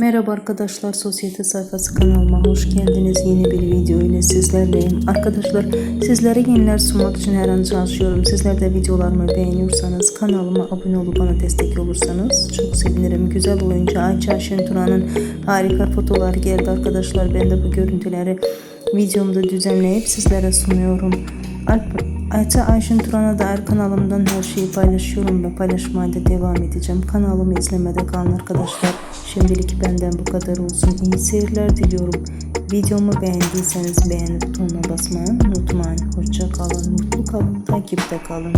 Merhaba arkadaşlar, Sosyete Sayfası kanalıma hoş geldiniz. Yeni bir video ile sizlerleyim. Arkadaşlar sizlere yeniler sunmak için her an çalışıyorum. Sizler de videolarımı beğeniyorsanız kanalıma abone olup bana destek olursanız çok sevinirim. Güzel oyuncu Ayça Şenturan'ın harika fotoğrafları geldi arkadaşlar. Ben de bu görüntüleri videomda düzenleyip sizlere sunuyorum. Alp Ayça Ayşin Turan'a dair kanalımdan her şeyi paylaşıyorum ve paylaşmaya da devam edeceğim. Kanalımı izlemede kalın arkadaşlar. Şimdilik benden bu kadar olsun. İyi seyirler diliyorum. Videomu beğendiyseniz beğeni butonuna basmayı unutmayın. Hoşça kalın, mutlu kalın, takipte kalın.